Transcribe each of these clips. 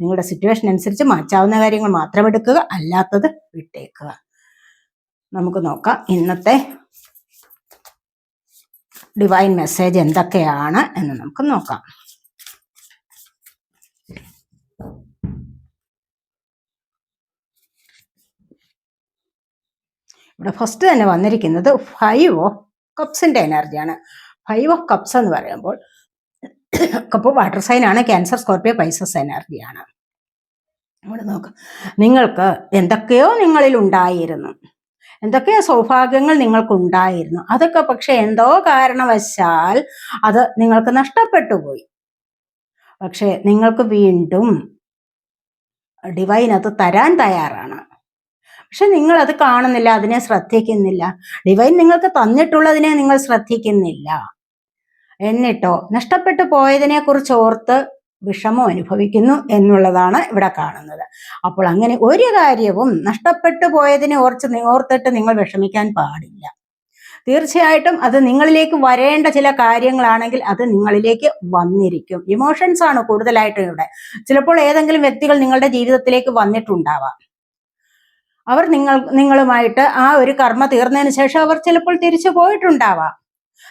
നിങ്ങളുടെ സിറ്റുവേഷൻ അനുസരിച്ച് മാറ്റാവുന്ന കാര്യങ്ങൾ മാത്രം എടുക്കുക അല്ലാത്തത് വിട്ടേക്കുക. നമുക്ക് നോക്കാം. ഇന്നത്തെ ഡിവൈൻ മെസ്സേജ് എന്തൊക്കെയാണ് എന്ന് നമുക്ക് നോക്കാം. ഇവിടെ ഫസ്റ്റ് തന്നെ വന്നിരിക്കുന്നത് ഫൈവ് ഓഫ് കപ്സിന്റെ എനർജിയാണ് ഫൈവ് ഓഫ് കപ്സ് എന്ന് പറയുമ്പോൾ കപ്പ് വാട്ടർ സൈനാണ് ക്യാൻസർ സ്കോർപ്പിയോ പൈസസ് എനർജിയാണ് ഇവിടെ നോക്കാം. നിങ്ങൾക്ക് എന്തൊക്കെയോ നിങ്ങളിൽ ഉണ്ടായിരുന്നു. എന്തൊക്കെയോ സൗഭാഗ്യങ്ങൾ നിങ്ങൾക്ക് ഉണ്ടായിരുന്നു അതൊക്കെ പക്ഷെ എന്തോ കാരണവശാൽ അത് നിങ്ങൾക്ക് നഷ്ടപ്പെട്ടു പോയി പക്ഷെ നിങ്ങൾക്ക് വീണ്ടും ഡിവൈൻ അത് തരാൻ തയ്യാറാണ്. പക്ഷെ നിങ്ങൾ അത് കാണുന്നില്ല അതിനെ ശ്രദ്ധിക്കുന്നില്ല. ഡിവൈൻ നിങ്ങൾക്ക് തന്നിട്ടുള്ളതിനെ നിങ്ങൾ ശ്രദ്ധിക്കുന്നില്ല. എന്നിട്ടോ നഷ്ടപ്പെട്ടു പോയതിനെ കുറിച്ച് ഓർത്ത് വിഷമം അനുഭവിക്കുന്നു എന്നുള്ളതാണ് ഇവിടെ കാണുന്നത്. അപ്പോൾ അങ്ങനെ ഒരു കാര്യവും നഷ്ടപ്പെട്ടു പോയതിനെ ഓർച്ച് ഓർത്തിട്ട് നിങ്ങൾ വിഷമിക്കാൻ പാടില്ല. തീർച്ചയായിട്ടും അത് നിങ്ങളിലേക്ക് വരേണ്ട ചില കാര്യങ്ങളാണെങ്കിൽ അത് നിങ്ങളിലേക്ക് വന്നിരിക്കും. ഇമോഷൻസ് ആണ് കൂടുതലായിട്ടും ഇവിടെ. ചിലപ്പോൾ ഏതെങ്കിലും വ്യക്തികൾ നിങ്ങളുടെ ജീവിതത്തിലേക്ക് വന്നിട്ടുണ്ടാവാം. അവർ നിങ്ങൾ നിങ്ങളുമായിട്ട് ആ ഒരു കർമ്മ തീർന്നതിന് ശേഷം അവർ ചിലപ്പോൾ തിരിച്ചു പോയിട്ടുണ്ടാവാം.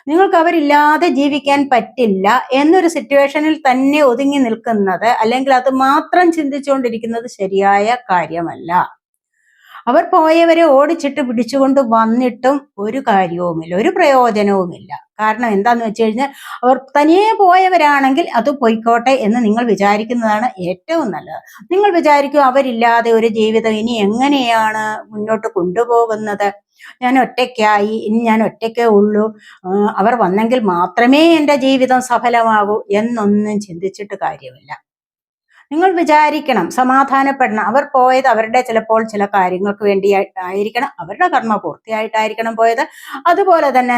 നിങ്ങൾക്ക് അവരില്ലാതെ ജീവിക്കാൻ പറ്റില്ല എന്നൊരു സിറ്റുവേഷനിൽ തന്നെ ഒതുങ്ങി നിൽക്കുന്നത് അല്ലെങ്കിൽ അത് മാത്രം ചിന്തിച്ചുകൊണ്ടിരിക്കുന്നത് ശരിയായ കാര്യമല്ല. അവർ പോയവരെ ഓടിച്ചിട്ട് പിടിച്ചുകൊണ്ട് വന്നിട്ടും ഒരു കാര്യവുമില്ല ഒരു പ്രയോജനവുമില്ല. കാരണം എന്താന്ന് വെച്ച് കഴിഞ്ഞാൽ അവർ തനിയെ പോയവരാണെങ്കിൽ അത് പൊയ്ക്കോട്ടെ എന്ന് നിങ്ങൾ വിചാരിക്കുന്നതാണ് ഏറ്റവും നല്ലത്. നിങ്ങൾ വിചാരിക്കും അവരില്ലാതെ ഒരു ജീവിതം ഇനി എങ്ങനെയാണ് മുന്നോട്ട് കൊണ്ടുപോകുന്നത്? ഞാൻ ഒറ്റയ്ക്കായി ഇനി ഞാൻ ഒറ്റയ്ക്കേ ഉള്ളൂ. അവർ വന്നെങ്കിൽ മാത്രമേ എന്റെ ജീവിതം സഫലമാകൂ എന്നൊന്നും ചിന്തിച്ചിട്ട് കാര്യമില്ല. നിങ്ങൾ വിചാരിക്കണം സമാധാനപ്പെടണം. അവർ പോയത് അവരുടെ ചിലപ്പോൾ ചില കാര്യങ്ങൾക്ക് വേണ്ടിയായിട്ടായിരിക്കണം അവരുടെ കർമ്മ പൂർത്തിയായിട്ടായിരിക്കണം പോയത്. അതുപോലെ തന്നെ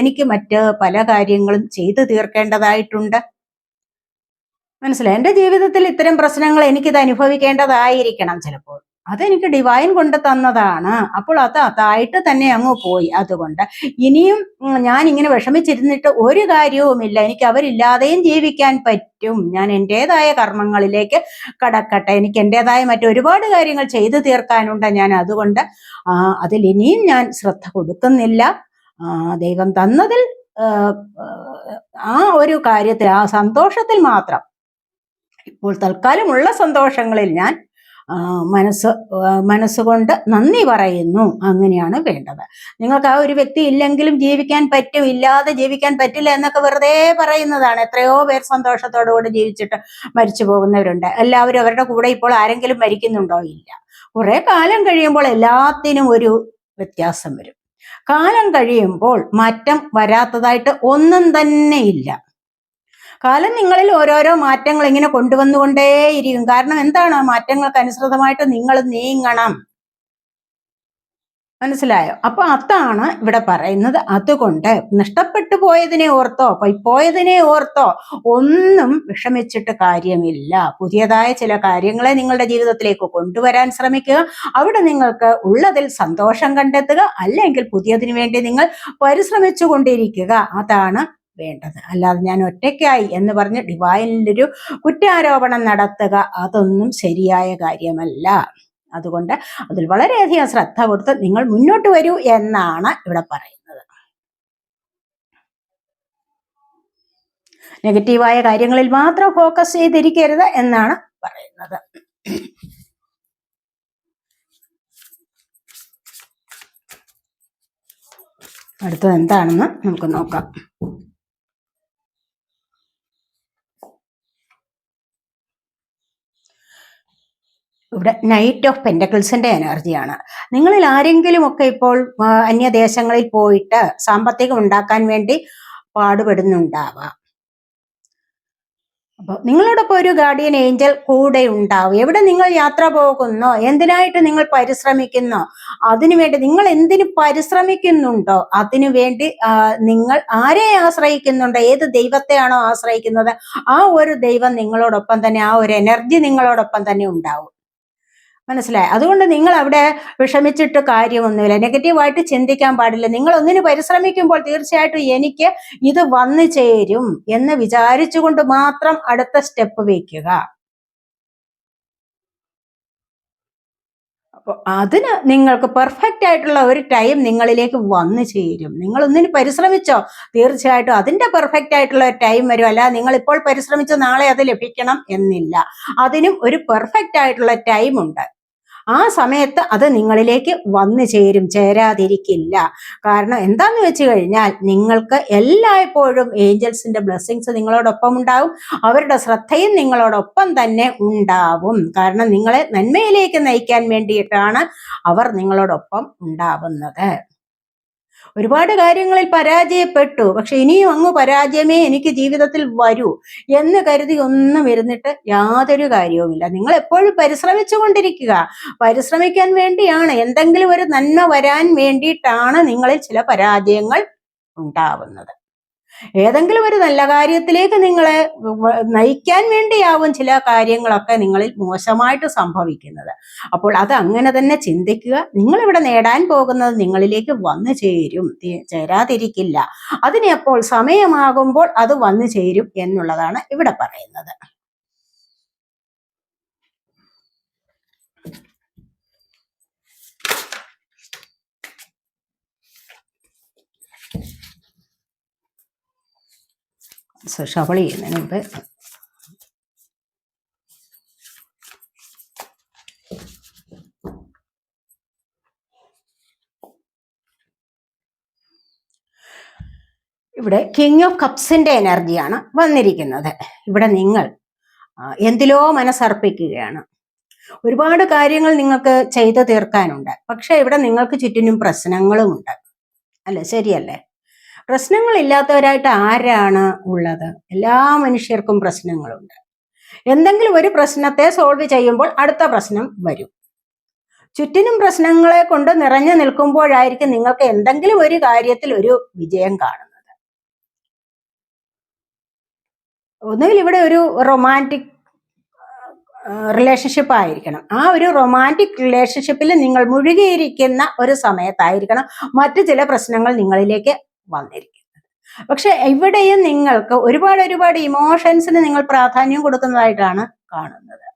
എനിക്ക് മറ്റ് പല കാര്യങ്ങളും ചെയ്തു തീർക്കേണ്ടതായിട്ടുണ്ട്. മനസ്സിലായി? എന്റെ ജീവിതത്തിൽ ഇത്തരം പ്രശ്നങ്ങൾ എനിക്കിത് അനുഭവിക്കേണ്ടതായിരിക്കണം ചിലപ്പോൾ. അതെനിക്ക് ഡിവൈൻ കൊണ്ട് തന്നതാണ്. അപ്പോൾ അത് അതായിട്ട് തന്നെ അങ്ങ് പോയി. അതുകൊണ്ട് ഇനിയും ഞാൻ ഇങ്ങനെ വിഷമിച്ചിരുന്നിട്ട് ഒരു കാര്യവുമില്ല. എനിക്ക് അവരില്ലാതെയും ജീവിക്കാൻ പറ്റും. ഞാൻ എന്റെതായ കർമ്മങ്ങളിലേക്ക് കടക്കട്ടെ. എനിക്ക് എന്റെതായ മറ്റൊരുപാട് കാര്യങ്ങൾ ചെയ്തു തീർക്കാനുണ്ട് ഞാൻ അതുകൊണ്ട്. അതിൽ ഇനിയും ഞാൻ ശ്രദ്ധ കൊടുക്കുന്നില്ല. ദൈവം തന്നതിൽ ആ ഒരു കാര്യത്തിൽ ആ സന്തോഷത്തിൽ മാത്രം. ഇപ്പോൾ തൽക്കാലമുള്ള സന്തോഷങ്ങളിൽ ഞാൻ മനസ്സ് മനസ്സുകൊണ്ട് നന്ദി പറയുന്നു. അങ്ങനെയാണ് വേണ്ടത്. നിങ്ങൾക്ക് ആ ഒരു വ്യക്തി ഇല്ലെങ്കിലും ജീവിക്കാൻ പറ്റും ഇല്ലാതെ ജീവിക്കാൻ പറ്റില്ല എന്നൊക്കെ വെറുതെ പറയുന്നതാണ്. എത്രയോ പേർ സന്തോഷത്തോടുകൂടി ജീവിച്ചിട്ട് മരിച്ചു പോകുന്നവരുണ്ട്. എല്ലാവരും അവരുടെ കൂടെ ഇപ്പോൾ ആരെങ്കിലും മരിക്കുന്നുണ്ടോ? ഇല്ല. കുറെ കാലം കഴിയുമ്പോൾ എല്ലാത്തിനും ഒരു വ്യത്യാസം വരും. കാലം കഴിയുമ്പോൾ മാറ്റം വരാത്തതായിട്ട് ഒന്നും തന്നെ ഇല്ല. കാലം നിങ്ങളിൽ ഓരോരോ മാറ്റങ്ങൾ ഇങ്ങനെ കൊണ്ടുവന്നുകൊണ്ടേയിരിക്കും കാരണം എന്താണ്? ആ മാറ്റങ്ങൾക്ക് അനുസൃതമായിട്ട് നിങ്ങൾ നീങ്ങണം. മനസ്സിലായോ? അപ്പൊ അതാണ് ഇവിടെ പറയുന്നത്. അതുകൊണ്ട് നഷ്ടപ്പെട്ടു പോയതിനെ ഓർത്തോ പോയതിനെ ഓർത്തോ ഒന്നും വിഷമിച്ചിട്ട് കാര്യമില്ല. പുതിയതായ ചില കാര്യങ്ങളെ നിങ്ങളുടെ ജീവിതത്തിലേക്ക് കൊണ്ടുവരാൻ ശ്രമിക്കുക. അവിടെ നിങ്ങൾക്ക് ഉള്ളതിൽ സന്തോഷം കണ്ടെത്തുക. അല്ലെങ്കിൽ പുതിയതിനു വേണ്ടി നിങ്ങൾ പരിശ്രമിച്ചു കൊണ്ടിരിക്കുക അതാണ് വേണ്ടത്. അല്ലാതെ ഞാൻ ഒറ്റയ്ക്കായി എന്ന് പറഞ്ഞ് ഡിവൈനിലൊരു കുറ്റാരോപണം നടത്തുക അതൊന്നും ശരിയായ കാര്യമല്ല. അതുകൊണ്ട് അതിൽ വളരെയധികം ശ്രദ്ധ കൊടുത്ത് നിങ്ങൾ മുന്നോട്ട് വരൂ എന്നാണ് ഇവിടെ പറയുന്നത്. നെഗറ്റീവായ കാര്യങ്ങളിൽ മാത്രം ഫോക്കസ് ചെയ്തിരിക്കരുത് എന്നാണ് പറയുന്നത്. അടുത്തത് എന്താണെന്ന് നമുക്ക് നോക്കാം. ഇവിടെ നൈറ്റ് ഓഫ് പെന്റക്കിൾസിന്റെ എനർജിയാണ് നിങ്ങളിൽ ആരെങ്കിലും ഒക്കെ ഇപ്പോൾ അന്യദേശങ്ങളിൽ പോയിട്ട് സാമ്പത്തികം ഉണ്ടാക്കാൻ വേണ്ടി പാടുപെടുന്നുണ്ടാവാം. അപ്പോൾ നിങ്ങളോടൊപ്പം ഒരു ഗാർഡിയൻ ഏഞ്ചൽ കൂടെ ഉണ്ടാവും. എവിടെ നിങ്ങൾ യാത്ര പോകുന്നു എന്തിനായിട്ട് നിങ്ങൾ പരിശ്രമിക്കുന്നോ അതിനുവേണ്ടി നിങ്ങൾ എന്തിനു പരിശ്രമിക്കുന്നുണ്ടോ അതിനു വേണ്ടി നിങ്ങൾ ആരെ ആശ്രയിക്കുന്നുണ്ടോ ഏത് ദൈവത്തെയാണോ ആശ്രയിക്കുന്നത് ആ ഒരു ദൈവം നിങ്ങളോടൊപ്പം തന്നെ ആ ഒരു എനർജി നിങ്ങളോടൊപ്പം തന്നെ ഉണ്ടാവും. മനസ്സിലായി? അതുകൊണ്ട് നിങ്ങൾ അവിടെ വിഷമിച്ചിട്ട് കാര്യമൊന്നുമില്ല. നെഗറ്റീവായിട്ട് ചിന്തിക്കാൻ പാടില്ല. നിങ്ങൾ ഒന്നിന് പരിശ്രമിക്കുമ്പോൾ തീർച്ചയായിട്ടും എനിക്ക് ഇത് വന്നു ചേരും എന്ന് വിചാരിച്ചുകൊണ്ട് മാത്രം അടുത്ത സ്റ്റെപ്പ് വയ്ക്കുക. അപ്പോൾ അതിന് നിങ്ങൾക്ക് പെർഫെക്റ്റ് ആയിട്ടുള്ള ഒരു ടൈം നിങ്ങളിലേക്ക് വന്നു ചേരും. നിങ്ങൾ ഒന്നിന് പരിശ്രമിച്ചോ? തീർച്ചയായിട്ടും അതിന്റെ പെർഫെക്റ്റ് ആയിട്ടുള്ള ടൈം വരും. അല്ല നിങ്ങൾ ഇപ്പോൾ പരിശ്രമിച്ച് നാളെ അത് ലഭിക്കണം എന്നില്ല. അതിനും ഒരു പെർഫെക്റ്റ് ആയിട്ടുള്ള ടൈം ഉണ്ട്. ആ സമയത്ത് അത് നിങ്ങളിലേക്ക് വന്നു ചേരും ചേരാതിരിക്കില്ല. കാരണം എന്താന്ന് വെച്ച് കഴിഞ്ഞാൽ നിങ്ങൾക്ക് എല്ലായ്പ്പോഴും ഏഞ്ചൽസിന്റെ ബ്ലെസ്സിങ്സ് നിങ്ങളോടൊപ്പം ഉണ്ടാവും അവരുടെ ശ്രദ്ധയും നിങ്ങളോടൊപ്പം തന്നെ ഉണ്ടാവും. കാരണം നിങ്ങളെ നന്മയിലേക്ക് നയിക്കാൻ വേണ്ടിയിട്ടാണ് അവർ നിങ്ങളോടൊപ്പം ഉണ്ടാവുന്നത്. ഒരുപാട് കാര്യങ്ങളിൽ പരാജയപ്പെട്ടു. പക്ഷെ ഇനിയും അങ്ങ് പരാജയമേ എനിക്ക് ജീവിതത്തിൽ വരൂ എന്ന് കരുതി ഒന്നും ഇരുന്നിട്ട് യാതൊരു കാര്യവുമില്ല. നിങ്ങൾ എപ്പോഴും പരിശ്രമിച്ചു കൊണ്ടിരിക്കുക. പരിശ്രമിക്കാൻ വേണ്ടിയാണ് എന്തെങ്കിലും ഒരു നന്മ വരാൻ വേണ്ടിയിട്ടാണ് നിങ്ങളിൽ ചില പരാജയങ്ങൾ ഉണ്ടാവുന്നത്. ഏതെങ്കിലും ഒരു നല്ല കാര്യത്തിലേക്ക് നിങ്ങളെ നയിക്കാൻ വേണ്ടിയാവും ചില കാര്യങ്ങളൊക്കെ നിങ്ങളിൽ മോശമായിട്ട് സംഭവിക്കുന്നത്. അപ്പോൾ അത് അങ്ങനെ തന്നെ ചിന്തിക്കുക. നിങ്ങൾ ഇവിടെ നേടാൻ പോകുന്നത് നിങ്ങളിലേക്ക് വന്നു ചേരും. ചേരാതിരിക്കില്ല. അതിനെ അപ്പോൾ സമയമാകുമ്പോൾ അത് വന്നു ചേരും എന്നുള്ളതാണ് ഇവിടെ പറയുന്നത്. ഷവൾ ചെയ്യുന്നതിന് മുമ്പ് ഇവിടെ കിങ് ഓഫ് കപ്സിന്റെ എനർജിയാണ് വന്നിരിക്കുന്നത്. ഇവിടെ നിങ്ങൾ എന്തിലോ മനസ്സർപ്പിക്കുകയാണ്. ഒരുപാട് കാര്യങ്ങൾ നിങ്ങൾക്ക് ചെയ്തു തീർക്കാനുണ്ട്. പക്ഷെ ഇവിടെ നിങ്ങൾക്ക് ചുറ്റിനും പ്രശ്നങ്ങളുമുണ്ട്. അല്ലേ? ശരിയല്ലേ? പ്രശ്നങ്ങളില്ലാത്തവരായിട്ട് ആരാണ് ഉള്ളത്? എല്ലാ മനുഷ്യർക്കും പ്രശ്നങ്ങളുണ്ട്. എന്തെങ്കിലും ഒരു പ്രശ്നത്തെ സോൾവ് ചെയ്യുമ്പോൾ അടുത്ത പ്രശ്നം വരും. ചുറ്റിനും പ്രശ്നങ്ങളെ കൊണ്ട് നിറഞ്ഞു നിൽക്കുമ്പോഴായിരിക്കും നിങ്ങൾക്ക് എന്തെങ്കിലും ഒരു കാര്യത്തിൽ ഒരു വിജയം കാണുന്നത്. ഒന്നുകിൽ ഇവിടെ ഒരു റൊമാന്റിക് റിലേഷൻഷിപ്പ് ആയിരിക്കണം. ആ ഒരു റൊമാന്റിക് റിലേഷൻഷിപ്പിൽ നിങ്ങൾ മുഴുകിയിരിക്കുന്ന ഒരു സമയത്തായിരിക്കണം മറ്റു ചില പ്രശ്നങ്ങൾ നിങ്ങളിലേക്ക് വന്നിരിക്കുന്നത്. പക്ഷെ ഇവിടെയും നിങ്ങൾക്ക് ഒരുപാട് ഒരുപാട് ഇമോഷൻസിന് നിങ്ങൾ പ്രാധാന്യം കൊടുക്കുന്നതായിട്ടാണ് കാണുന്നത്.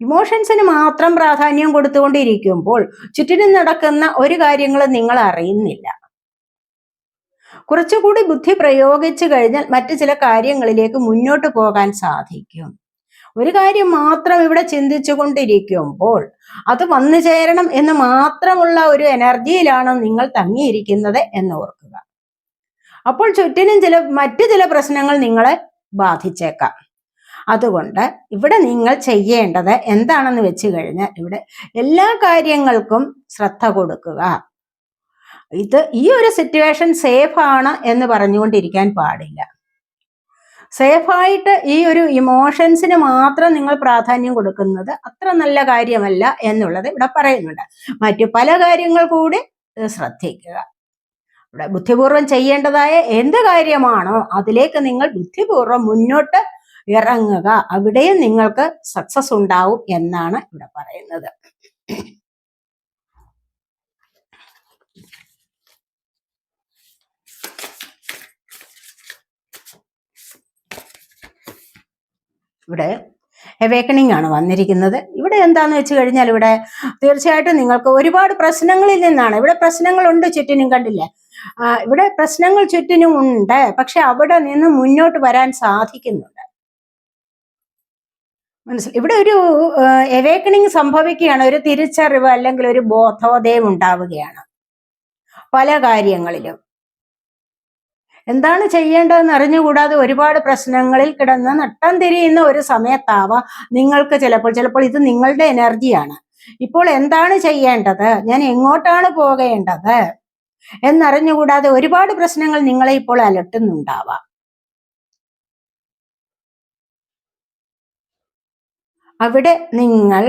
ഇമോഷൻസിന് മാത്രം പ്രാധാന്യം കൊടുത്തുകൊണ്ടിരിക്കുമ്പോൾ ചുറ്റിനും നടക്കുന്ന ഒരു കാര്യങ്ങളും നിങ്ങൾ അറിയുന്നില്ല. കുറച്ചുകൂടി ബുദ്ധി പ്രയോഗിച്ചു കഴിഞ്ഞാൽ മറ്റു ചില കാര്യങ്ങളിലേക്ക് മുന്നോട്ട് പോകാൻ സാധിക്കും. ഒരു കാര്യം മാത്രം ഇവിടെ ചിന്തിച്ചു കൊണ്ടിരിക്കുമ്പോൾ അത് വന്നു ചേരണം എന്ന് മാത്രമുള്ള ഒരു എനർജിയിലാണ് നിങ്ങൾ തങ്ങിയിരിക്കുന്നത് എന്ന് ഓർക്കുക. അപ്പോൾ ചുറ്റിനും ചില മറ്റു ചില പ്രശ്നങ്ങൾ നിങ്ങളെ ബാധിച്ചേക്കാം. അതുകൊണ്ട് ഇവിടെ നിങ്ങൾ ചെയ്യേണ്ടത് എന്താണെന്ന് വെച്ച് കഴിഞ്ഞാൽ ഇവിടെ എല്ലാ കാര്യങ്ങൾക്കും ശ്രദ്ധ കൊടുക്കുക. ഇത് ഈ ഒരു സിറ്റുവേഷൻ സേഫ് ആണ് എന്ന് പറഞ്ഞുകൊണ്ടിരിക്കാൻ പാടില്ല. സേഫായിട്ട് ഈ ഒരു ഇമോഷൻസിന് മാത്രം നിങ്ങൾ പ്രാധാന്യം കൊടുക്കുന്നത് അത്ര നല്ല കാര്യമല്ല എന്നുള്ളത് ഇവിടെ പറയുന്നുണ്ട്. മറ്റു പല കാര്യങ്ങൾ കൂടി ശ്രദ്ധിക്കുക. ഇവിടെ ബുദ്ധിപൂർവം ചെയ്യേണ്ടതായ എന്ത് കാര്യമാണോ അതിലേക്ക് നിങ്ങൾ ബുദ്ധിപൂർവം മുന്നോട്ട് ഇറങ്ങുക. അവിടെയും നിങ്ങൾക്ക് സക്സസ് ഉണ്ടാവും എന്നാണ് ഇവിടെ പറയുന്നത്. ഇവിടെ എവേക്കണിംഗ് ആണ് വന്നിരിക്കുന്നത്. ഇവിടെ എന്താന്ന് വെച്ച് കഴിഞ്ഞാൽ ഇവിടെ തീർച്ചയായിട്ടും നിങ്ങൾക്ക് ഒരുപാട് പ്രശ്നങ്ങളിൽ നിന്നാണ്. ഇവിടെ പ്രശ്നങ്ങളുണ്ട് ചുറ്റിനും കണ്ടില്ലേ? ഇവിടെ പ്രശ്നങ്ങൾ ചുറ്റിനും ഉണ്ട്. പക്ഷെ അവിടെ നിന്ന് മുന്നോട്ട് വരാൻ സാധിക്കുന്നുണ്ട്. മനസ്സിലായി ഇവിടെ ഒരു എവേക്കണിങ് സംഭവിക്കുകയാണ്. ഒരു തിരിച്ചറിവ് അല്ലെങ്കിൽ ഒരു ബോധോദയം ഉണ്ടാവുകയാണ്. പല കാര്യങ്ങളിലും. എന്താണ് ചെയ്യേണ്ടതെന്ന് അറിഞ്ഞുകൂടാതെ ഒരുപാട് പ്രശ്നങ്ങളിൽ കിടന്ന് നട്ടം തിരിയുന്ന ഒരു സമയത്താവാം നിങ്ങൾക്ക് ചിലപ്പോൾ ചിലപ്പോൾ ഇത് നിങ്ങളുടെ എനർജിയാണ്. ഇപ്പോൾ എന്താണ് ചെയ്യേണ്ടത്? ഞാൻ എങ്ങോട്ടാണ് പോകേണ്ടത്? എന്നറിഞ്ഞുകൂടാതെ ഒരുപാട് പ്രശ്നങ്ങൾ നിങ്ങളെ ഇപ്പോൾ അലട്ടുന്നുണ്ടാവാം. അവിടെ നിങ്ങൾ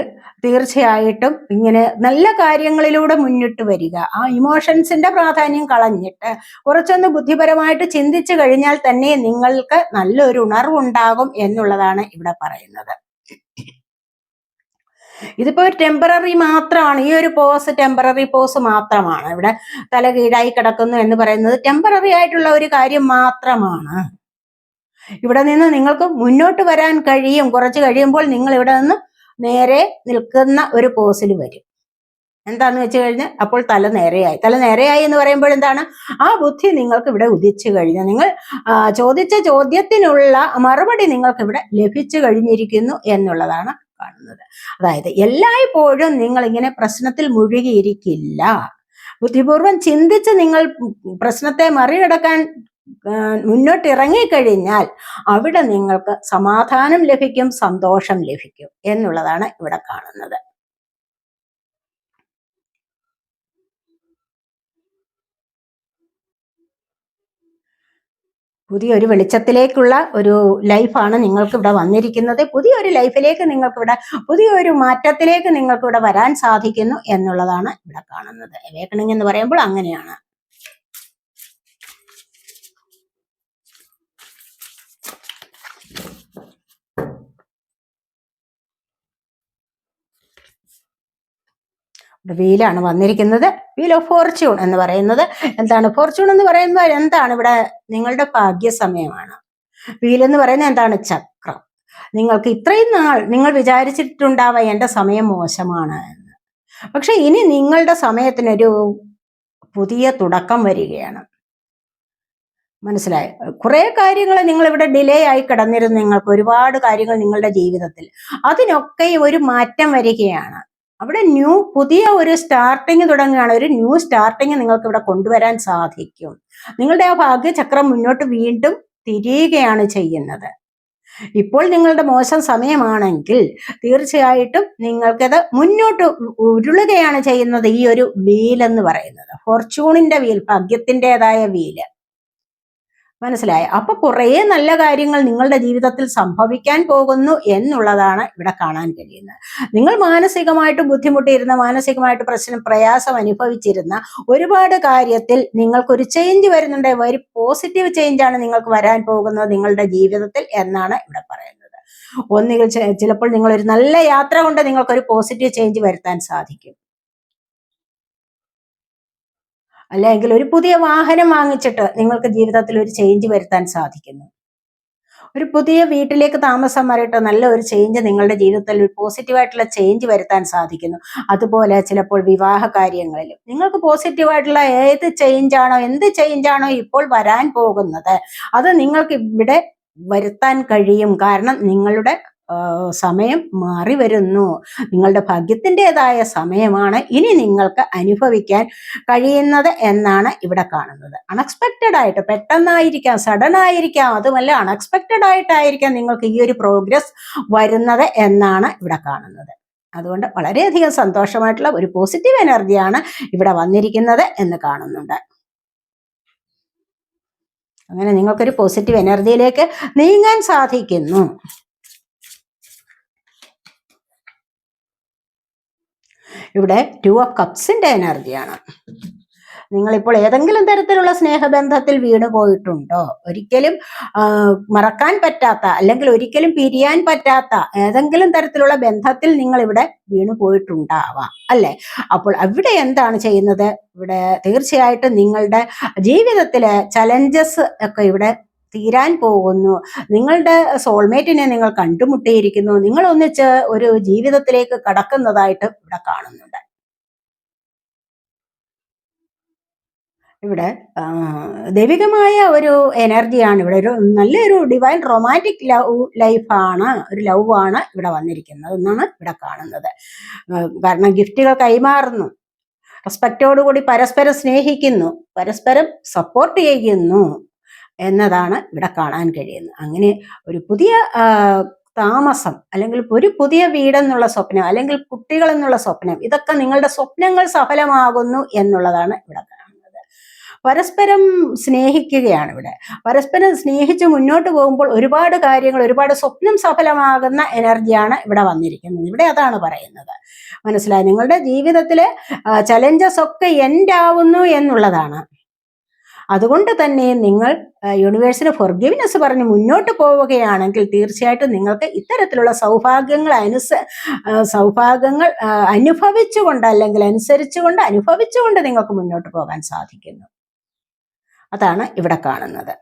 തീർച്ചയായിട്ടും ഇങ്ങനെ നല്ല കാര്യങ്ങളിലൂടെ മുന്നിട്ട് വരിക. ആ ഇമോഷൻസിന്റെ പ്രാധാന്യം കളഞ്ഞിട്ട് കുറച്ചൊന്ന് ബുദ്ധിപരമായിട്ട് ചിന്തിച്ചു കഴിഞ്ഞാൽ തന്നെ നിങ്ങൾക്ക് നല്ലൊരു ഉണർവുണ്ടാകും എന്നുള്ളതാണ് ഇവിടെ പറയുന്നത്. ഇതിപ്പോ ഒരു ടെമ്പററി മാത്രമാണ്. ഈ ഒരു പോസ് ടെമ്പററി പോസ് മാത്രമാണ്. ഇവിടെ തല കീഴായി കിടക്കുന്നു എന്ന് പറയുന്നത് ടെമ്പററി ആയിട്ടുള്ള ഒരു കാര്യം മാത്രമാണ്. ഇവിടെ നിന്ന് നിങ്ങൾക്ക് മുന്നോട്ട് വരാൻ കഴിയും. കുറച്ച് കഴിയുമ്പോൾ നിങ്ങൾ ഇവിടെ നിന്ന് നേരെ നിൽക്കുന്ന ഒരു പോസിൽ വരും. എന്താന്ന് വെച്ച് കഴിഞ്ഞാൽ അപ്പോൾ തല നേരെയായി. തല നേരെയായി എന്ന് പറയുമ്പോൾ എന്താണ്? ആ ബുദ്ധി നിങ്ങൾക്ക് ഇവിടെ ഉദിച്ചു കഴിഞ്ഞു. നിങ്ങൾ ചോദിച്ച ചോദ്യത്തിനുള്ള മറുപടി നിങ്ങൾക്ക് ഇവിടെ ലഭിച്ചു കഴിഞ്ഞിരിക്കുന്നു എന്നുള്ളതാണ് കാണുന്നത്. അതായത് എല്ലായ്പ്പോഴും നിങ്ങൾ ഇങ്ങനെ പ്രശ്നത്തിൽ മുഴുകിയിരിക്കില്ല. ബുദ്ധിപൂർവം ചിന്തിച്ച് നിങ്ങൾ പ്രശ്നത്തെ മറികടക്കാൻ മുന്നോട്ട് ഇറങ്ങിക്കഴിഞ്ഞാൽ അവിടെ നിങ്ങൾക്ക് സമാധാനം ലഭിക്കും സന്തോഷം ലഭിക്കും എന്നുള്ളതാണ് ഇവിടെ കാണുന്നത്. പുതിയൊരു വെളിച്ചത്തിലേക്കുള്ള ഒരു ലൈഫാണ് നിങ്ങൾക്ക് ഇവിടെ വന്നിരിക്കുന്നത്. പുതിയൊരു ലൈഫിലേക്ക് നിങ്ങൾക്ക് ഇവിടെ പുതിയൊരു മാറ്റത്തിലേക്ക് നിങ്ങൾക്ക് ഇവിടെ വരാൻ സാധിക്കുന്നു എന്നുള്ളതാണ് ഇവിടെ കാണുന്നത്. അവേക്കണിംഗ് എന്ന് പറയുമ്പോൾ അങ്ങനെയാണ്. വീലാണ് വന്നിരിക്കുന്നത്. വീൽ ഓഫ് ഫോർച്യൂൺ എന്ന് പറയുന്നത് എന്താണ്? ഫോർച്യൂൺ എന്ന് പറയുന്നത് എന്താണ്? ഇവിടെ നിങ്ങളുടെ ഭാഗ്യസമയമാണ്. വീൽ എന്ന് പറയുന്നത് എന്താണ്? ചക്രം. നിങ്ങൾക്ക് ഇത്രയും നാൾ നിങ്ങൾ വിചാരിച്ചിട്ടുണ്ടാവാ എന്റെ സമയം മോശമാണ് എന്ന്. പക്ഷെ ഇനി നിങ്ങളുടെ സമയത്തിനൊരു പുതിയ തുടക്കം വരികയാണ്. മനസ്സിലായി? കുറെ കാര്യങ്ങൾ നിങ്ങൾ ഇവിടെ ഡിലേ ആയി കിടന്നിരുന്നു നിങ്ങൾക്ക് ഒരുപാട് കാര്യങ്ങൾ നിങ്ങളുടെ ജീവിതത്തിൽ. അതിനൊക്കെ ഒരു മാറ്റം വരികയാണ്. അവിടെ ന്യൂ പുതിയ ഒരു സ്റ്റാർട്ടിങ് തുടങ്ങുകയാണ്. ഒരു ന്യൂ സ്റ്റാർട്ടിങ് നിങ്ങൾക്ക് ഇവിടെ കൊണ്ടുവരാൻ സാധിക്കും. നിങ്ങളുടെ ആ ഭാഗ്യചക്രം മുന്നോട്ട് വീണ്ടും തിരിയുകയാണ് ചെയ്യുന്നത്. ഇപ്പോൾ നിങ്ങളുടെ മോശം സമയമാണെങ്കിൽ തീർച്ചയായിട്ടും നിങ്ങൾക്കത് മുന്നോട്ട് ഉരുളുകയാണ് ചെയ്യുന്നത് ഈ ഒരു വീൽ എന്ന് പറയുന്നത്. ഫോർച്യൂണിന്റെ വീൽ ഭാഗ്യത്തിന്റെതായ വീൽ. മനസ്സിലായ? അപ്പൊ കുറേ നല്ല കാര്യങ്ങൾ നിങ്ങളുടെ ജീവിതത്തിൽ സംഭവിക്കാൻ പോകുന്നു എന്നുള്ളതാണ് ഇവിടെ കാണാൻ കഴിയുന്നത്. നിങ്ങൾ മാനസികമായിട്ട് ബുദ്ധിമുട്ടിയിരുന്ന മാനസികമായിട്ട് പ്രശ്നം പ്രയാസം അനുഭവിച്ചിരുന്ന ഒരുപാട് കാര്യത്തിൽ നിങ്ങൾക്കൊരു ചേഞ്ച് വരുന്നുണ്ട്. ഒരു പോസിറ്റീവ് ചേഞ്ച് ആണ് നിങ്ങൾക്ക് വരാൻ പോകുന്നത് നിങ്ങളുടെ ജീവിതത്തിൽ എന്നാണ് ഇവിടെ പറയുന്നത്. ഒന്നുകിൽ ചിലപ്പോൾ നിങ്ങൾ ഒരു നല്ല യാത്ര കൊണ്ട് നിങ്ങൾക്കൊരു പോസിറ്റീവ് ചേഞ്ച് വരുത്താൻ സാധിക്കും. അല്ലെങ്കിൽ ഒരു പുതിയ വാഹനം വാങ്ങിച്ചിട്ട് നിങ്ങൾക്ക് ജീവിതത്തിൽ ഒരു ചേഞ്ച് വരുത്താൻ സാധിക്കുന്നു. ഒരു പുതിയ വീട്ടിലേക്ക് താമസം മാറിയിട്ട് നല്ല ഒരു ചേഞ്ച് നിങ്ങളുടെ ജീവിതത്തിൽ ഒരു പോസിറ്റീവായിട്ടുള്ള ചേഞ്ച് വരുത്താൻ സാധിക്കുന്നു. അതുപോലെ ചിലപ്പോൾ വിവാഹ കാര്യങ്ങളിൽ നിങ്ങൾക്ക് പോസിറ്റീവായിട്ടുള്ള ഏത് ചേഞ്ച് ആണോ എന്ത് ചേഞ്ച് ആണോ ഇപ്പോൾ വരാൻ പോകുന്നത്. അത് നിങ്ങൾക്ക് ഇവിടെ വരുത്താൻ കഴിയും. കാരണം നിങ്ങളുടെ സമയം മാറി വരുന്നു. നിങ്ങളുടെ ഭാഗ്യത്തിന്റെതായ സമയമാണ് ഇനി നിങ്ങൾക്ക് അനുഭവിക്കാൻ കഴിയുന്നത് എന്നാണ് ഇവിടെ കാണുന്നത്. അൺഎക്സ്പെക്റ്റഡ് ആയിട്ട് പെട്ടെന്നായിരിക്കാം സഡൻ ആയിരിക്കാം അതുമല്ല അൺഎക്സ്പെക്റ്റഡ് ആയിട്ടായിരിക്കാം നിങ്ങൾക്ക് ഈ ഒരു പ്രോഗ്രസ് വരുന്നത് എന്നാണ് ഇവിടെ കാണുന്നത്. അതുകൊണ്ട് വളരെയധികം സന്തോഷമായിട്ടുള്ള ഒരു പോസിറ്റീവ് എനർജിയാണ് ഇവിടെ വന്നിരിക്കുന്നത് എന്ന് കാണുന്നുണ്ട്. അങ്ങനെ നിങ്ങൾക്കൊരു പോസിറ്റീവ് എനർജിയിലേക്ക് നീങ്ങാൻ സാധിക്കുന്നു. ഇവിടെ ടു ഓഫ് കപ്സിന്റെ എനർജിയാണ്. നിങ്ങളിപ്പോൾ ഏതെങ്കിലും തരത്തിലുള്ള സ്നേഹബന്ധത്തിൽ വീണ് പോയിട്ടുണ്ടോ? ഒരിക്കലും മറക്കാൻ പറ്റാത്ത അല്ലെങ്കിൽ ഒരിക്കലും പിരിയാൻ പറ്റാത്ത ഏതെങ്കിലും തരത്തിലുള്ള ബന്ധത്തിൽ നിങ്ങൾ ഇവിടെ വീണു പോയിട്ടുണ്ടാവാം അല്ലെ? അപ്പോൾ അവിടെ എന്താണ് ചെയ്യുന്നത്? ഇവിടെ തീർച്ചയായിട്ടും നിങ്ങളുടെ ജീവിതത്തിലെ ചലഞ്ചസ് ഒക്കെ ഇവിടെ തീരാൻ പോകുന്നു. നിങ്ങളുടെ സോൾമേറ്റിനെ നിങ്ങൾ കണ്ടുമുട്ടിയിരിക്കുന്നു. നിങ്ങൾ ഒന്നിച്ച് ഒരു ജീവിതത്തിലേക്ക് കടക്കുന്നതായിട്ട് ഇവിടെ കാണുന്നുണ്ട്. ഇവിടെ ദൈവികമായ ഒരു എനർജിയാണ് ഇവിടെ ഒരു നല്ലൊരു ഡിവൈൻ റൊമാന്റിക് ലവ് ലൈഫാണ് ഒരു ലവ് ആണ് ഇവിടെ വന്നിരിക്കുന്നത് എന്നാണ് ഇവിടെ കാണുന്നത്. കാരണം ഗിഫ്റ്റുകൾ കൈമാറുന്നു. റെസ്പെക്റ്റോടുകൂടി പരസ്പരം സ്നേഹിക്കുന്നു. പരസ്പരം സപ്പോർട്ട് ചെയ്യുന്നു. എന്നതാണ് ഇവിടെ കാണാൻ കഴിയുന്നത്. അങ്ങനെ ഒരു പുതിയ താമസം അല്ലെങ്കിൽ ഒരു പുതിയ വീടെന്നുള്ള സ്വപ്നം അല്ലെങ്കിൽ കുട്ടികൾ എന്നുള്ള സ്വപ്നം ഇതൊക്കെ നിങ്ങളുടെ സ്വപ്നങ്ങൾ സഫലമാകുന്നു എന്നുള്ളതാണ് ഇവിടെ കാണുന്നത്. പരസ്പരം സ്നേഹിക്കുകയാണ് ഇവിടെ. പരസ്പരം സ്നേഹിച്ച് മുന്നോട്ട് പോകുമ്പോൾ ഒരുപാട് കാര്യങ്ങൾ ഒരുപാട് സ്വപ്നം സഫലമാകുന്ന എനർജിയാണ് ഇവിടെ വന്നിരിക്കുന്നത്. ഇവിടെ അതാണ് പറയുന്നത്. മനസ്സിലായി? നിങ്ങളുടെ ജീവിതത്തിലെ ചലഞ്ചസ് ഒക്കെ എൻഡ് ആവുന്നു എന്നുള്ളതാണ്. അതുകൊണ്ട് തന്നെ നിങ്ങൾ യൂണിവേഴ്സിന് ഫൊർഗിവ്നെസ് പറഞ്ഞ് മുന്നോട്ട് പോവുകയാണെങ്കിൽ തീർച്ചയായിട്ടും നിങ്ങൾക്ക് ഇത്തരത്തിലുള്ള സൗഭാഗ്യങ്ങൾ അനുസ സൗഭാഗ്യങ്ങൾ അനുഭവിച്ചുകൊണ്ട് അല്ലെങ്കിൽ അനുസരിച്ചുകൊണ്ട് അനുഭവിച്ചുകൊണ്ട് നിങ്ങൾക്ക് മുന്നോട്ട് പോകാൻ സാധിക്കുന്നു. അതാണ് ഇവിടെ കാണുന്നത്.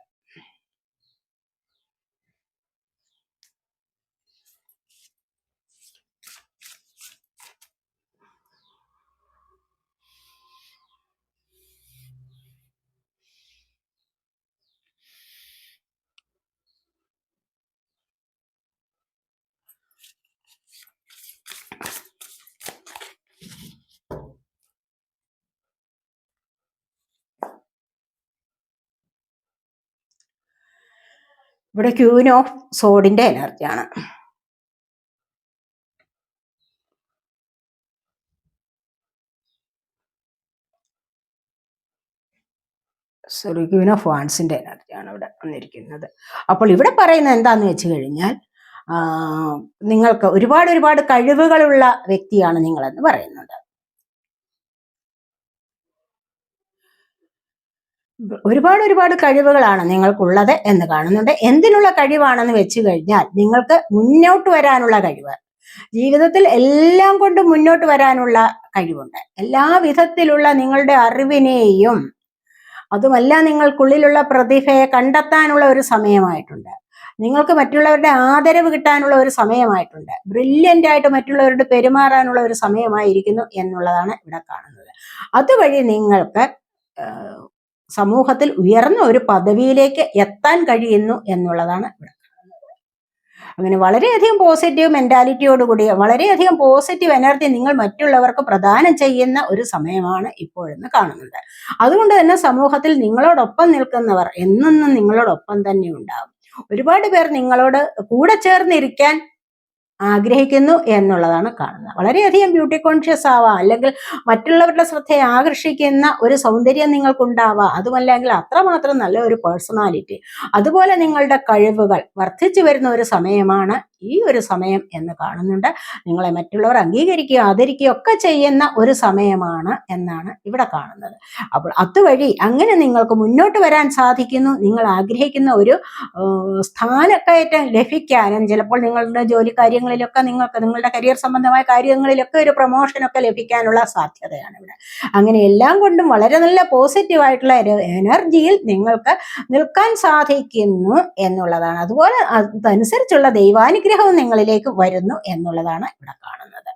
ഇവിടെ ക്യൂൻ ഓഫ് സോഡിന്റെ എനർജിയാണ് സോറി ക്യൂൻ ഓഫ് വാൺസിന്റെ എനർജിയാണ് ഇവിടെ വന്നിരിക്കുന്നത്. അപ്പോൾ ഇവിടെ പറയുന്നത് എന്താന്ന് വെച്ച് കഴിഞ്ഞാൽ നിങ്ങൾക്ക് ഒരുപാട് ഒരുപാട് കഴിവുകളുള്ള വ്യക്തിയാണ് നിങ്ങളെന്ന് പറയുന്നത് ഒരുപാട് ഒരുപാട് കഴിവുകളാണ് നിങ്ങൾക്കുള്ളത് എന്ന് കാണുന്നുണ്ട്. എന്തിനുള്ള കഴിവാണെന്ന് വെച്ചു കഴിഞ്ഞാൽ നിങ്ങൾക്ക് മുന്നോട്ട് വരാനുള്ള കഴിവ്. ജീവിതത്തിൽ എല്ലാം കൊണ്ട് മുന്നോട്ട് വരാനുള്ള കഴിവുണ്ട്. എല്ലാ വിധത്തിലുള്ള നിങ്ങളുടെ അറിവിനെയും അതുമല്ല നിങ്ങൾക്കുള്ളിലുള്ള പ്രതിഭയെ കണ്ടെത്താനുള്ള ഒരു സമയമായിട്ടുണ്ട്. നിങ്ങൾക്ക് മറ്റുള്ളവരുടെ ആദരവ് കിട്ടാനുള്ള ഒരു സമയമായിട്ടുണ്ട്. ബ്രില്യന്റ് ആയിട്ട് മറ്റുള്ളവരുടെ പെരുമാറാനുള്ള ഒരു സമയമായിരിക്കുന്നു എന്നുള്ളതാണ് ഇവിടെ കാണുന്നത്. അതുവഴി നിങ്ങൾക്ക് സമൂഹത്തിൽ ഉയർന്ന ഒരു പദവിയിലേക്ക് എത്താൻ കഴിയുന്നു എന്നുള്ളതാണ് ഇവിടെ അങ്ങനെ വളരെയധികം പോസിറ്റീവ് മെന്റാലിറ്റിയോടുകൂടി വളരെയധികം പോസിറ്റീവ് എനർജി നിങ്ങൾ മറ്റുള്ളവർക്ക് പ്രദാനം ചെയ്യുന്ന ഒരു സമയമാണ് ഇപ്പോഴെന്ന് കാണുന്നുണ്ട്. അതുകൊണ്ട് തന്നെ സമൂഹത്തിൽ നിങ്ങളോടൊപ്പം നിൽക്കുന്നവർ എന്നെന്നും നിങ്ങളോടൊപ്പം തന്നെ ഉണ്ടാകും ഒരുപാട് പേർ നിങ്ങളോട് കൂടെ ചേർന്നിരിക്കാൻ ആഗ്രഹിക്കുന്നു എന്നുള്ളതാണ് കാണുന്നത്. വളരെയധികം ബ്യൂട്ടി കോൺഷ്യസ് ആവാം അല്ലെങ്കിൽ മറ്റുള്ളവരുടെ ശ്രദ്ധയെ ആകർഷിക്കുന്ന ഒരു സൗന്ദര്യം നിങ്ങൾക്കുണ്ടാവാം. അതുമല്ലെങ്കിൽ അത്രമാത്രം നല്ല ഒരു പേഴ്സണാലിറ്റി അതുപോലെ നിങ്ങളുടെ കഴിവുകൾ വർദ്ധിച്ചു വരുന്ന ഒരു സമയമാണ് ഈ ഒരു സമയം എന്ന് കാണുന്നുണ്ട്. നിങ്ങളെ മറ്റുള്ളവർ അംഗീകരിക്കുകയോ ആദരിക്കുകയോ ഒക്കെ ചെയ്യുന്ന ഒരു സമയമാണ് എന്നാണ് ഇവിടെ കാണുന്നത്. അപ്പോൾ അതുവഴി അങ്ങനെ നിങ്ങൾക്ക് മുന്നോട്ട് വരാൻ സാധിക്കുന്നു. നിങ്ങൾ ആഗ്രഹിക്കുന്ന ഒരു സ്ഥാനക്കയറ്റം ലഭിക്കാനും ചിലപ്പോൾ നിങ്ങളുടെ ജോലി കാര്യങ്ങളിലൊക്കെ നിങ്ങൾക്ക് നിങ്ങളുടെ കരിയർ സംബന്ധമായ കാര്യങ്ങളിലൊക്കെ ഒരു പ്രൊമോഷനൊക്കെ ലഭിക്കാനുള്ള സാധ്യതയാണ് ഇവിടെ. അങ്ങനെ എല്ലാം കൊണ്ടും വളരെ നല്ല പോസിറ്റീവായിട്ടുള്ള എനർജിയിൽ നിങ്ങൾക്ക് നിൽക്കാൻ സാധിക്കുന്നു എന്നുള്ളതാണ്. അതുപോലെ അതനുസരിച്ചുള്ള ദൈവാനുഗ്രഹവും നിങ്ങളിലേക്ക് വരുന്നു എന്നുള്ളതാണ് ഇവിടെ കാണുന്നത്.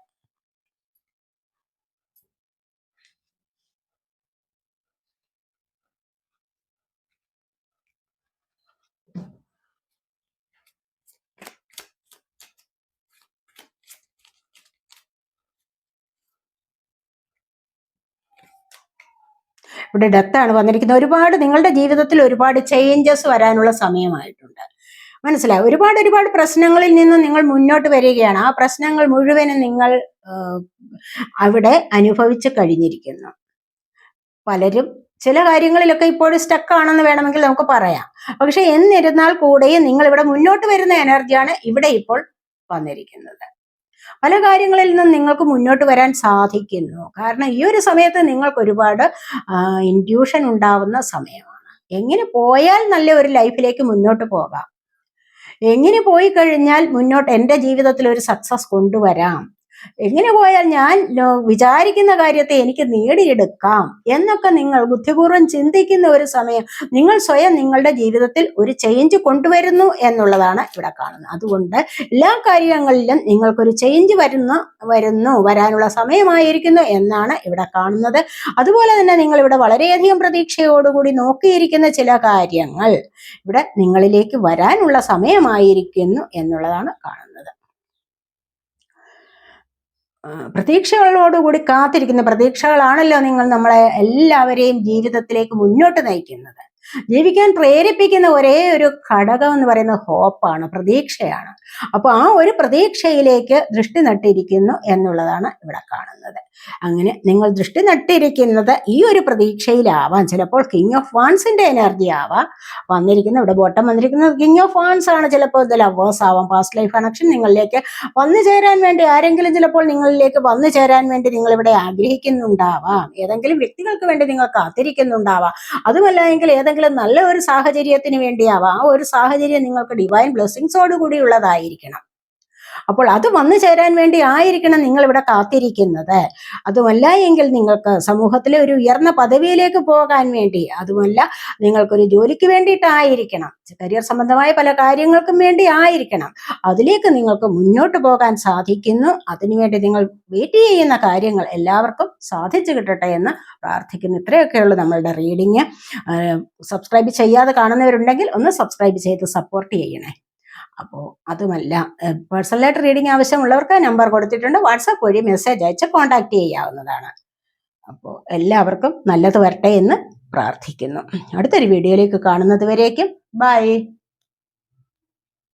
ഇവിടെ ഡെത്താണ് വന്നിരിക്കുന്നത്. ഒരുപാട് നിങ്ങളുടെ ജീവിതത്തിൽ ഒരുപാട് ചേഞ്ചസ് വരാനുള്ള സമയമായിട്ടുണ്ട്. മനസ്സിലായി? ഒരുപാട് ഒരുപാട് പ്രശ്നങ്ങളിൽ നിന്ന് നിങ്ങൾ മുന്നോട്ട് വരികയാണ്. ആ പ്രശ്നങ്ങൾ മുഴുവനും നിങ്ങൾ അവിടെ അനുഭവിച്ചു കഴിഞ്ഞിരിക്കുന്നു. പലരും ചില കാര്യങ്ങളിലൊക്കെ ഇപ്പോഴും സ്റ്റക്ക് ആണെന്ന് വേണമെങ്കിൽ നമുക്ക് പറയാം. പക്ഷെ എന്നിരുന്നാൽ കൂടെയും നിങ്ങൾ ഇവിടെ മുന്നോട്ട് വരുന്ന എനർജിയാണ് ഇവിടെ ഇപ്പോൾ വന്നിരിക്കുന്നത്. പല കാര്യങ്ങളിൽ നിന്നും നിങ്ങൾക്ക് മുന്നോട്ട് വരാൻ സാധിക്കുന്നു. കാരണം ഈ ഒരു സമയത്ത് നിങ്ങൾക്ക് ഒരുപാട് ഇൻഡ്യൂഷൻ ഉണ്ടാവുന്ന സമയമാണ്. എങ്ങനെ പോയാൽ നല്ല ഒരു ലൈഫിലേക്ക് മുന്നോട്ട് പോകാം? എങ്ങനെ പോയി കഴിഞ്ഞാൽ മുന്നോട്ട് എന്റെ ജീവിതത്തിൽ ഒരു സക്സസ് കൊണ്ടുവരാം? എങ്ങനെ പോയാൽ ഞാൻ വിചാരിക്കുന്ന കാര്യത്തെ എനിക്ക് നേടിയെടുക്കാം എന്നൊക്കെ നിങ്ങൾ ബുദ്ധിപൂർവം ചിന്തിക്കുന്ന ഒരു സമയം നിങ്ങൾ സ്വയം നിങ്ങളുടെ ജീവിതത്തിൽ ഒരു ചേഞ്ച് കൊണ്ടുവരുന്നു എന്നുള്ളതാണ് ഇവിടെ കാണുന്നത്. അതുകൊണ്ട് എല്ലാ കാര്യങ്ങളിലും നിങ്ങൾക്കൊരു ചേഞ്ച് വരുന്നു വരുന്നു വരാനുള്ള സമയമായിരിക്കുന്നു എന്നാണ് ഇവിടെ കാണുന്നത്. അതുപോലെ തന്നെ നിങ്ങൾ ഇവിടെ വളരെയധികം പ്രതീക്ഷയോടുകൂടി നോക്കിയിരിക്കുന്ന ചില കാര്യങ്ങൾ ഇവിടെ നിങ്ങളിലേക്ക് വരാനുള്ള സമയമായിരിക്കുന്നു എന്നുള്ളതാണ് കാണുന്നത്. പ്രതീക്ഷകളോടുകൂടി കാത്തിരിക്കുന്ന പ്രതീക്ഷകളാണല്ലോ നിങ്ങൾ നമ്മളെ എല്ലാവരെയും ജീവിതത്തിലേക്ക് മുന്നോട്ട് നയിക്കുന്നത്. ജീവിക്കാൻ പ്രേരിപ്പിക്കുന്ന ഒരേ ഒരു ഘടകം എന്ന് പറയുന്നത് ഹോപ്പാണ് പ്രതീക്ഷയാണ്. അപ്പോൾ ആ ഒരു പ്രതീക്ഷയിലേക്ക് ദൃഷ്ടി നട്ടിരിക്കുന്നു എന്നുള്ളതാണ് ഇവിടെ കാണുന്നത്. അങ്ങനെ നിങ്ങൾ ദൃഷ്ടി നട്ടിരിക്കുന്നത് ഈ ഒരു പ്രതീക്ഷയിലാവാം. ചിലപ്പോൾ കിങ് ഓഫ് വാൻസിന്റെ എനർജി ആവാം. വന്നിരിക്കുന്ന ഇവിടെ ബോട്ടം വന്നിരിക്കുന്നത് കിങ് ഓഫ് വാൻസ് ആണ്. ചിലപ്പോൾ ഇത് ലവേഴ്സ് ആവാം. പാസ്റ്റ് ലൈഫ് കണക്ഷൻ നിങ്ങളിലേക്ക് വന്നു ചേരാൻ വേണ്ടി ആരെങ്കിലും ചിലപ്പോൾ നിങ്ങളിലേക്ക് വന്നു ചേരാൻ വേണ്ടി നിങ്ങൾ ഇവിടെ ആഗ്രഹിക്കുന്നുണ്ടാവാം. ഏതെങ്കിലും വ്യക്തികൾക്ക് വേണ്ടി നിങ്ങൾ കാത്തിരിക്കുന്നുണ്ടാവാം. അതുമല്ല എങ്കിൽ ഏതെങ്കിലും നല്ല ഒരു സാഹചര്യത്തിന് വേണ്ടിയാവാം. ആ ഒരു സാഹചര്യം നിങ്ങൾക്ക് ഡിവൈൻ ബ്ലെസ്സിങ്സോട് കൂടിയുള്ളതായിരിക്കണം അപ്പോൾ അത് വന്നു ചേരാൻ വേണ്ടി ആയിരിക്കണം നിങ്ങൾ ഇവിടെ കാത്തിരിക്കുന്നത്. അതുമല്ല എങ്കിൽ നിങ്ങൾക്ക് സമൂഹത്തിലെ ഒരു ഉയർന്ന പദവിയിലേക്ക് പോകാൻ വേണ്ടി അതുമല്ല നിങ്ങൾക്കൊരു ജോലിക്ക് വേണ്ടിയിട്ടായിരിക്കണം. കരിയർ സംബന്ധമായ പല കാര്യങ്ങൾക്കും വേണ്ടി ആയിരിക്കണം. അതിലേക്ക് നിങ്ങൾക്ക് മുന്നോട്ട് പോകാൻ സാധിക്കുന്നു. അതിനുവേണ്ടി നിങ്ങൾ വെയിറ്റ് ചെയ്യുന്ന കാര്യങ്ങൾ എല്ലാവർക്കും സാധിച്ചു കിട്ടട്ടെ എന്ന് പ്രാർത്ഥിക്കുന്നു. ഇത്രയൊക്കെയുള്ളൂ നമ്മളുടെ റീഡിങ് സബ്സ്ക്രൈബ് ചെയ്യാതെ കാണുന്നവരുണ്ടെങ്കിൽ ഒന്ന് സബ്സ്ക്രൈബ് ചെയ്ത് സപ്പോർട്ട് ചെയ്യണേ. അപ്പോൾ അതുമല്ല പേഴ്സണലായിട്ട് റീഡിംഗ് ആവശ്യമുള്ളവർക്ക് നമ്പർ കൊടുത്തിട്ടുണ്ട്. വാട്സാപ്പ് വഴി മെസ്സേജ് അയച്ച് കോൺടാക്ട് ചെയ്യാവുന്നതാണ്. അപ്പോൾ എല്ലാവർക്കും നല്ലത് വരട്ടെ എന്ന് പ്രാർത്ഥിക്കുന്നു. അടുത്തൊരു വീഡിയോയിലേക്ക് കാണുന്നത് വരേക്കും. ബൈ